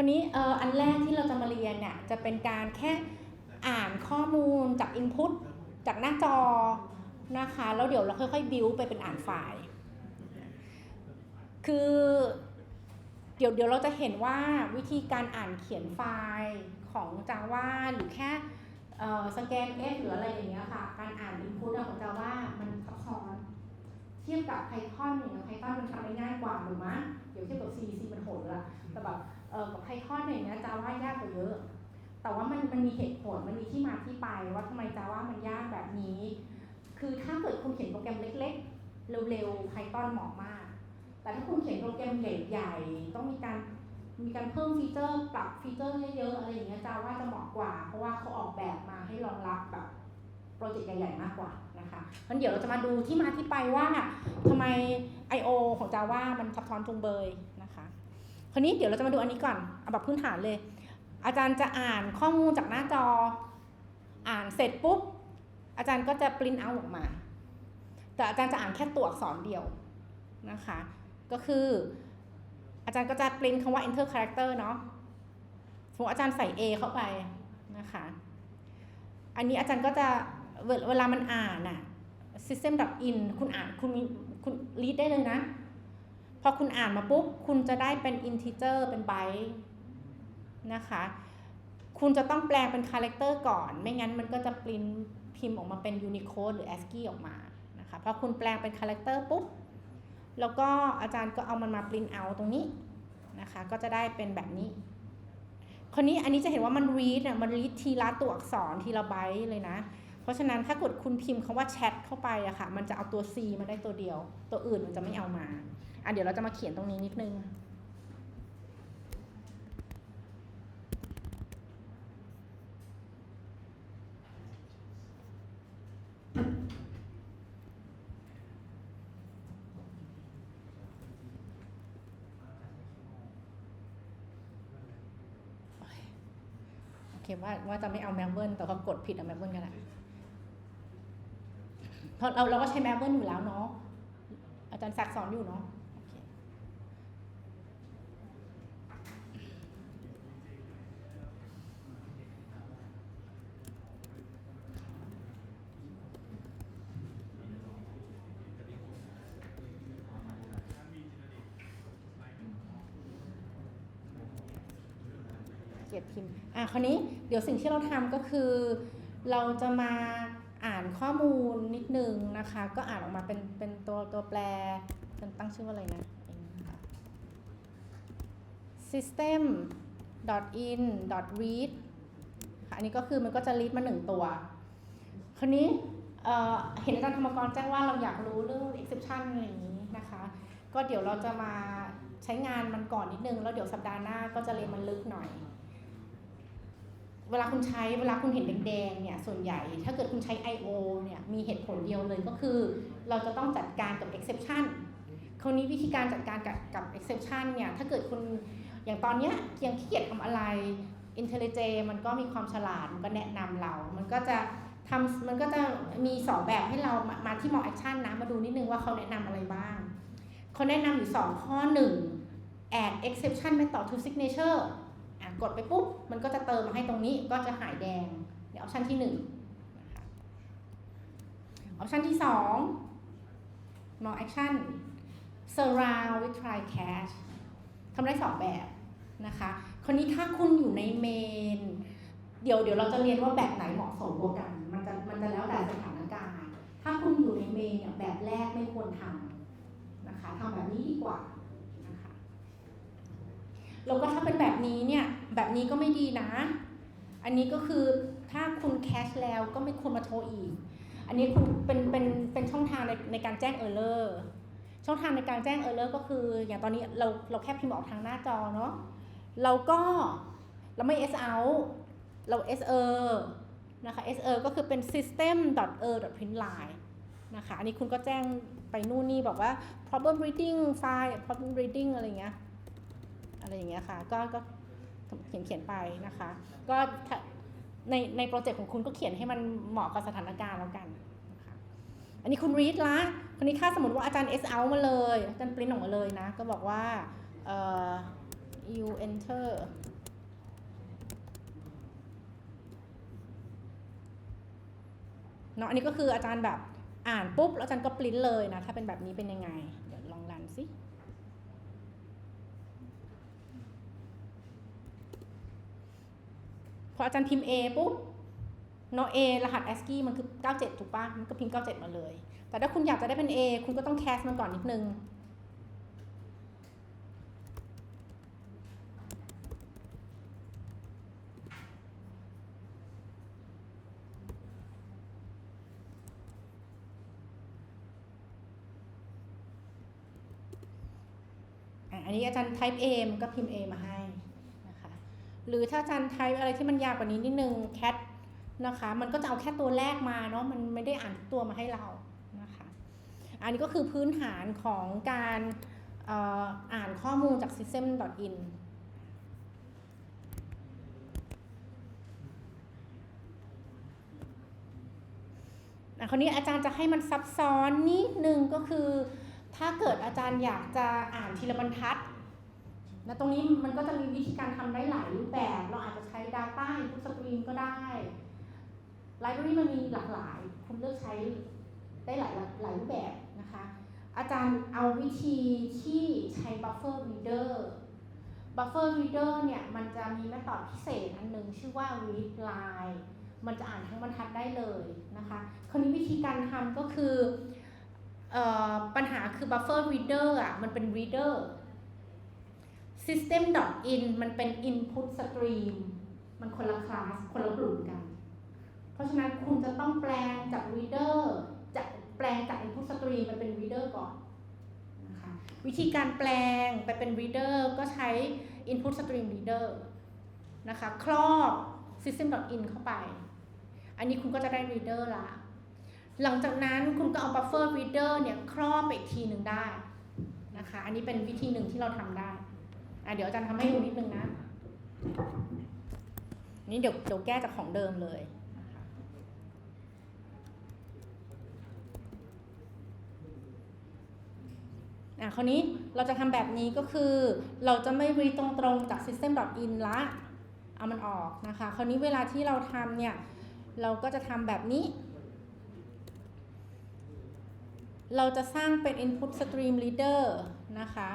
คนนี้อันแรกที่เราจะมาเรียนเนี่ยจะเป็นการแค่อ่านข้อมูลจาก Input จากหน้าจอนะคะแล้วเดี๋ยวเราค่อยๆบิวไปเป็นอ่านไฟล์ คือเดี๋ยวเดี๋ยวเราจะเห็นว่าวิธีการอ่านเขียนไฟล์ของ Java หรือแค่สแกน F หรืออะไรอย่างเงี้ยค่ะ การอ่าน Input ของ Java มันซับซ้อนเทียบกับ Python เนี่ย Python มันทำได้ง่ายกว่าถูกไหมเดี๋ยวเทียบกับ C C มันโหดละแต่แบบ เออกับ Python เนี่ยนะ Java ยากกว่าเยอะ แต่ว่ามันมันมีเหตุผลมันมีที่มาที่ไปว่าทำไม Java มันยากแบบนี้ คือถ้าเกิดคุณเขียนโปรแกรมเล็ก ๆ เร็วๆ Python เหมาะมาก แต่ถ้าคุณเขียนโปรแกรมใหญ่ๆต้องมีการมีการเพิ่มฟีเจอร์ปรับฟีเจอร์เยอะๆอะไรอย่างเงี้ย Java จะเหมาะกว่า เพราะว่าเขาออกแบบมาให้รองรับแบบโปรเจกต์ใหญ่ๆมากกว่านะคะงั้นเดี๋ยวเราจะมาดูที่มาที่ไปว่าทำไม I/O ของ Java มันซับซ้อนจุงเบยาวนี้เดี๋ยวเราจะมาดูอันนี้ก่อนเอาแบบพื้นฐานเลย อาจารย์จะอ่านข้อมูลจากหน้าจอ อ่านเสร็จปุ๊บ อาจารย์ก็จะปริ้นเอาออกมา แต่อาจารย์จะอ่านแค่ตัวอักษรเดียวนะคะ ก็คือ อาจารย์ก็จะปริ้นคำว่า enter character เนาะสมมติอาจารย์ใส่ A เข้าไปนะคะ อันนี้อาจารย์ก็จะเวเวลามันอ่านอะ system.in คุณอ่านคุณมีคุณ read ได้เลยนะ พอคุณอ่านมาปุ๊บ คุณจะได้เป็น integer เป็น byte นะคะ คุณจะต้องแปลงเป็น character ก่อน ไม่งั้นมันก็จะปริ้นพิมพ์ออกมาเป็น Unicode หรือ ASCII ออกมานะคะพอคุณแปลงเป็น character ปุ๊บ แล้วก็อาจารย์ก็เอามันมาปริ้นเอาตรงนี้นะคะ ก็จะได้เป็นแบบนี้คราวนี้อันนี้จะเห็นว่ามัน read อะมัน read ทีละตัวอักษรทีละไบต์เลยนะ เพราะฉะนั้นถ้าเกิดคุณพิมพ์คำว่า chat เข้าไปอะค่ะ มันจะเอาตัว C มาได้ตัวเดียว ตัวอื่นมันจะไม่เอามา อะเดี๋ยวเราจะมาเขียนตรงนี้นิดนึง โอเคว่าว่าจะไม่เอาแมเบิลแต่ก็กดผิดเอาแมเบิลกันแหละเพราะเราเราก็ใช้แมเบิลอยู่แล้วเนาะอาจารย์ศักสอนอยู่เนาะ อเคเกียรติพิมพ์อะคราวนี้เดี๋ยวสิ่งที่เราทำก็คือ เราจะมาอ่านข้อมูลนิดนึงนะคะ ก็อ่านออกมาเป็นเป็นตัวตัวแปรเป็นตั้งชื่อว่าอะไรนะเองนะคะ system in read ค่ะอันนี้ก็คือมันก็จะ read มาหนึ่งตัว คราวนี้เอ่อเห็นอาจารย์ธรรมกรแจ้งว่าเราอยากรู้เรื่อง exception อะไรอย่างนี้นะคะ ก็เดี๋ยวเราจะมาใช้งานมันก่อนนิดนึง แล้วเดี๋ยวสัปดาห์หน้าก็จะเรียนมันลึกหน่อย เวลาคุณใช้เวลาคุณเห็นแดงๆเนี่ยส่วนใหญ่ ถ้าเกิดคุณใช้ I/O เนี่ยมีเหตุผลเดียวเลยก็คือ เราจะต้องจัดการกับ exception คราวนี้วิธีการจัดการกับกับ exception เนี่ยถ้าเกิดคุณอย่างตอนเนี้ยยังขี้เกียจทำอะไร IntelliJ มันก็มีความฉลาดมันก็แนะนำเรา มันก็จะทำมันก็จะมีสองแบบให้เรามามาที่ more action นะมาดูนิดนึงว่าเขาแนะนำอะไรบ้าง เขาแนะนำอยู่สองข้อหนึ่ง add exception method to signature อะ กดไปปุ๊บมันก็จะเติมมาให้ตรงนี้ก็จะหายแดงในออปชันที่หนึ่งออปชันที่สอง more action surround with try catch ทำได้สองแบบนะคะคราวนี้ถ้าคุณอยู่ในเมน เดี๋ยวเดี๋ยวเราจะเรียนว่าแบบไหนเหมาะสมกว่ากัน มันจะมันจะแล้วแต่สถานการณ์ ถ้าคุณอยู่ในเมนเนี่ยแบบแรกไม่ควรทำนะคะทำแบบนี้ดีกว่า แล้วก็ถ้าเป็นแบบนี้เนี่ยแบบนี้ก็ไม่ดีนะ อันนี้ก็คือถ้าคุณแคชแล้วก็ไม่ควรมาโทรอีก อันนี้คุณเป็นเป็นเป็นช่องทางในในการแจ้งเออร์เลอร์ช่องทางในการแจ้งเออร์เลอร์ก็คือ อย่างตอนนี้เราเราแค่พิมพ์ออกทางหน้าจอเนาะเราก็เราไม่ S out เรา S e r นะคะ S e r ก็คือเป็น system e r print line นะคะ อันนี้คุณก็แจ้งไปนู่นนี่บอกว่า problem reading file problem reading อะไรเงี้ย อะไรอย่างเงี้ยค่ะ ก็ก็เขียนเขียนไปนะคะ ก็ในในโปรเจกต์ของคุณก็เขียนให้มันเหมาะกับสถานการณ์แล้วกันนะคะอันนี้คุณ read ละคนนี้ค่าสมมติว่าอาจารย์ S out มาเลยอาจารย์ปริ้นออกมาเลยนะ ก็บอกว่าเอ่อ you enter เนาะอันนี้ก็คืออาจารย์แบบอ่านปุ๊บแล้วอาจารย์ก็ปริ้นเลยนะ ถ้าเป็นแบบนี้เป็นยังไง เดี๋ยวลองรันสิ พออาจารย์พิมพ์ A ปุ๊บเนาะ A รหัส ASCII มันคือ 97 ถูกปะมันก็พิมพ์ 97 มาเลย แต่ถ้าคุณอยากจะได้เป็น A คุณก็ต้องแคสมันก่อนนิดนึง อันนี้อาจารย์ type A มันก็พิมพ์ A มาให้ หรือถ้าอาจารย์ type อะไรที่มันยากกว่านี้นิดนึง cat นะคะ มันก็จะเอาแค่ตัวแรกมาเนาะมันไม่ได้อ่านทุกตัวมาให้เรานะคะ อันนี้ก็คือพื้นฐานของการอ่ออ่านข้อมูลจาก system.in อะคราวนี้อาจารย์จะให้มันซับซ้อนนิดนึงก็คือ ถ้าเกิดอาจารย์อยากจะอ่านทีละบรรทัด นะตรงนี้มันก็จะมีวิธีการทำได้หลายรูปแบบ เราอาจจะใช้ Data Input Stream ก็ได้ Library มันมีหลากหลาย คุณเลือกใช้ได้หลายหลายรูปแบบนะคะ อาจารย์เอาวิธีที่ใช้ Buffer Reader Buffer Reader เนี่ย มันจะมีแมธอดพิเศษอันหนึ่งชื่อว่า read line มันจะอ่านทั้งบรรทัดได้เลยนะคะคราวนี้วิธีการทำก็คือออปัญหาคือ buffer reader อะมันเป็น reader system in มันเป็น input stream มันคนละคลาส คนละกลุ่มกัน เพราะฉะนั้นคุณจะต้องแปลงจาก reader จากแปลงจาก input stream มันเป็น reader ก่อนนะคะวิธีการแปลงไปเป็น reader ก็ใช้ input stream reader นะคะครอบ system in เข้าไป อันนี้คุณก็จะได้ reader ละหลังจากนั้นคุณก็เอา buffer reader เนี่ยครอบไปอีกทีหนึ่งได้นะคะ อันนี้เป็นวิธีหนึ่งที่เราทำได้ อะเดี๋ยวอาจารย์ทำให้ดูนิดนึงนะ นี่เดี๋ยวเดี๋ยวแก้จากของเดิมเลยอะคราวนี้เราจะทำแบบนี้ก็คือ เราจะไม่ read ตรงจาก system.in ละเอามันออกนะคะ คราวนี้เวลาที่เราทำเนี่ย เราก็จะทำแบบนี้ เราจะสร้างเป็น input stream reader นะคะ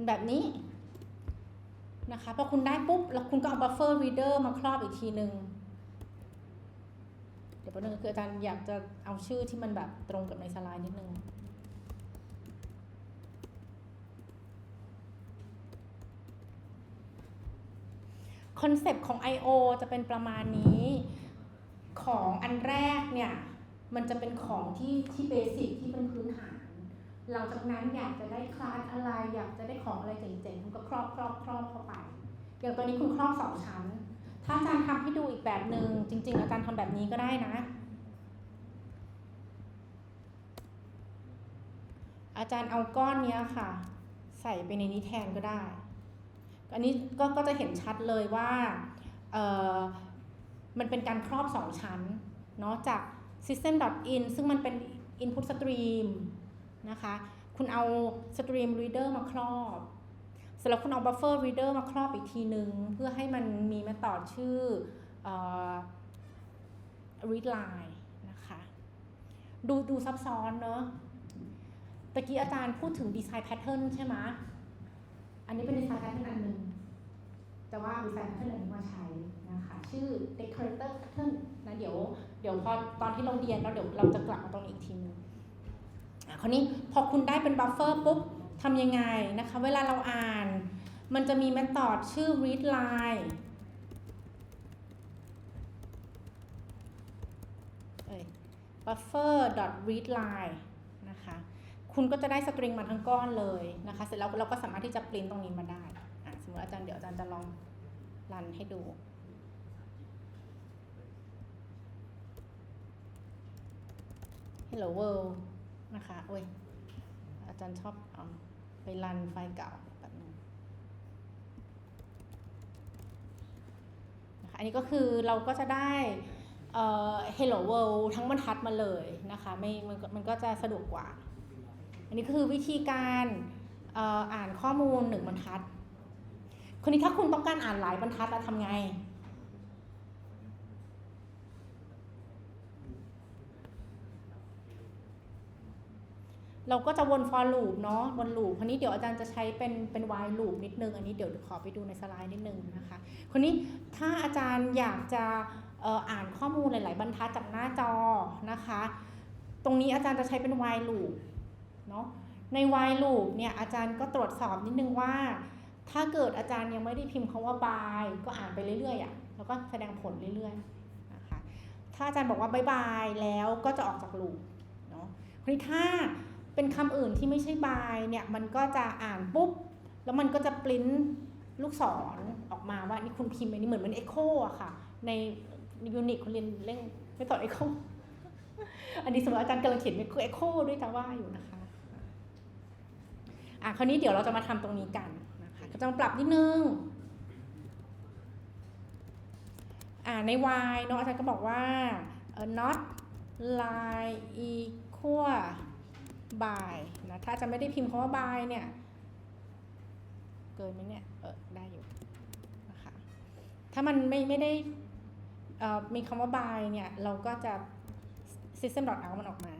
เป็นแบบนี้นะคะพอคุณได้ปุ๊บ แล้วคุณก็เอา buffer reader มาครอบอีกทีหนึ่งเดี๋ยวแป๊บนึงคืออาจารย์อยากจะเอาชื่อที่มันแบบตรงกับในสไลด์นิดนึงคอนเซปต์ของ I.O. จะเป็นประมาณนี้ ของอันแรกเนี่ย มันจะเป็นของที่ที่เบสิกที่เป็นพื้นฐาน หลังจากนั้นอยากจะได้คลาสอะไร อยากจะได้ของอะไรเจ๋งๆคุณก็ครอบครอบครอบเข้าไป อย่างตัวนี้คุณครอบสองชั้น ถ้าอาจารย์ทำให้ดูอีกแบบหนึ่งจริง ๆ อาจารย์ทำแบบนี้ก็ได้นะ อาจารย์เอาก้อนนี้ค่ะ ใส่ไปในนี้แทนก็ได้ อันนี้ก็ก็จะเห็นชัดเลยว่าเออมันเป็นการครอบสองชั้นเนาะจาก system.in ซึ่งมันเป็น input stream นะคะ คุณเอา stream reader มาครอบเสร็จแล้วคุณเอา buffer reader มาครอบอีกทีนึง เพื่อให้มันมีมาต่อชื่ออ read line นะคะ ดูดูซับซ้อนเนอะตะกี้อาจารย์พูดถึง design pattern ใช่ไหมอันนี้เป็น design pattern อันหนึ่งแต่ว่า design pattern อันนี้มาใช้นะคะ ชื่อ decorator pattern นะเดี๋ยวเดี๋ยวพอตอนที่เราเรียนแล้วเดี๋ยวเราจะกลับมาตรงนี้อีกทีนึงอะ คราวนี้พอคุณได้เป็น buffer ปุ๊บทำยังไงนะคะ เวลาเราอ่าน มันจะมี method ชื่อ read line เอ้ย buffer read line นะคะ คุณก็จะได้สตริงมาทั้งก้อนเลยนะคะ เสร็จแล้วเราก็สามารถที่จะปริ้นตรงนี้มาได้อะสมมติอาจารย์เดี๋ยวอาจารย์จะลองรันให้ดู Hello World นะคะโอ้ยอาจารย์ชอบเอาไปรันไฟเก่าแบบนึงนะคะอันนี้ก็คือเราก็จะได้เอ่อ Hello World ทั้งบรรทัดมาเลยนะคะไม่มันมันก็จะสะดวกกว่า อันนี้คือวิธีการอ่านข้อมูลหนึ่งบรรทัดคนนี้ถ้าคุณต้องการอ่านหลายบรรทัดแล้วทำไง เราก็จะวน for loop เนาะวน loop คนนี้เดี๋ยวอาจารย์จะใช้เป็นเป็น while loop นิดนึง อันนี้เดี๋ยวขอไปดูในสไลด์นิดนึงนะคะ คนนี้ถ้าอาจารย์อยากจะอ่ออ่านข้อมูลหลาย ๆ บรรทัดจากหน้าจอนะคะ ตรงนี้อาจารย์จะใช้เป็น while loop เนาะใน while loop เนี่ยอาจารย์ก็ตรวจสอบนิดนึงว่า ถ้าเกิดอาจารย์ยังไม่ได้พิมพ์คาว่า by ก็อ่านไปเรื่อย ๆอะ่ะแล้วก็แสดงผลเรื่อย ๆ นะคะ ถ้าอาจารย์บอกว่าบายบายแล้วก็จะออกจาก loop เนาะคราวนี้ถ้า เป็นคำอื่นที่ไม่ใช่ by เนี่ยมันก็จะอ่านปุ๊บ แล้วมันก็จะปริ้นลูกศรออกมาว่านี่คุณพิมพ์อันนี้เหมือนมัน echo อะค่ะ ในยูนิคคุณเรียนเร่งไม่ต่อ echo อันนี้สมมติอาจารย์กำลังเขียน echo ด้วยจาว่าอยู่นะคะอะคราวนี้เดี๋ยวเราจะมาทำตรงนี้กันนะคะก็จะมาปรับนิดนึงอ่าใน y เนาะอาจารย์ก็บอกว่า not lie equal by นะถ้าจะไม่ได้พิมพ์คำว่า by เนี่ย เกินไหมเนี่ยเออได้อยู่นะคะถ้ามันไม่ไม่ได้เอ่อมีคำว่า by เนี่ย เราก็จะ system out มันออกมา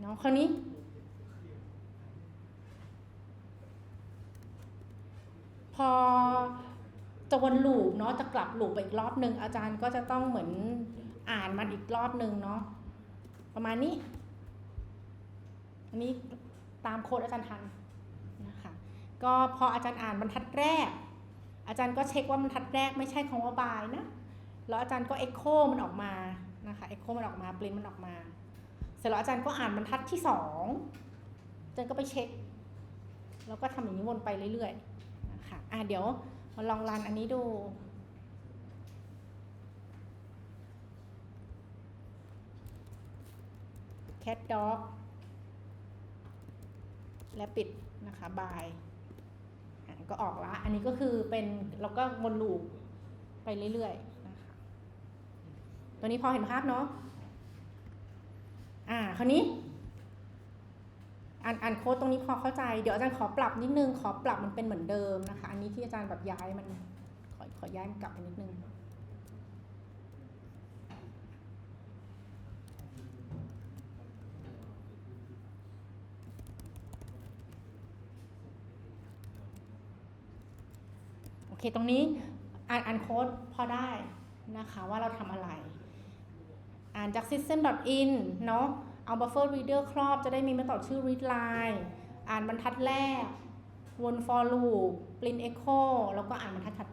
เนาะคราวนี้พอ จะวนลูปเนาะจะกลับลูปไปอีกรอบหนึ่งอาจารย์ก็จะต้องเหมือนอ่านมันอีกรอบหนึ่งเนาะประมาณนี้ อันนี้ตามโค้ดอาจารย์ทันนะคะก็พออาจารย์อ่านบรรทัดแรก อาจารย์ก็เช็คว่าบรรทัดแรกไม่ใช่คำว่าบายนะแล้วอาจารย์ก็เอ็กโคมันออกมานะคะเอ็กโคมันออกมาปริ้นมันออกมา เสร็จแล้วอาจารย์ก็อ่านบรรทัดที่สองอาจารย์ก็ไปเช็ค แล้วก็ทำอย่างนี้วนไปเรื่อยๆนะคะอะเดี๋ยว มาลองรันอันนี้ดู cat dog และปิดนะคะบายอะก็ออกละ อันนี้ก็คือเป็นเราก็วนลูปไปเรื่อยๆนะคะตัวนี้พอเห็นภาพเนาะอ่า คราวนี้ อ่านอ่านโค้ดตรงนี้พอเข้าใจ เดี๋ยวอาจารย์ขอปรับนิดนึง ขอปรับมันเป็นเหมือนเดิมนะคะ อันนี้ที่อาจารย์แบบย้ายมัน ขอขอย้ายมันกลับไปนิดนึงโอเค ตรงนี้อ่านอ่านโค้ดพอได้นะคะว่าเราทำอะไร อ่านจาก system.in เนาะ เอา buffer reader ครอบจะได้มีมาต่อชื่อ read line อ่านบรรทัดแรก วน for loop print echo แล้วก็อ่านบรรทัดถัด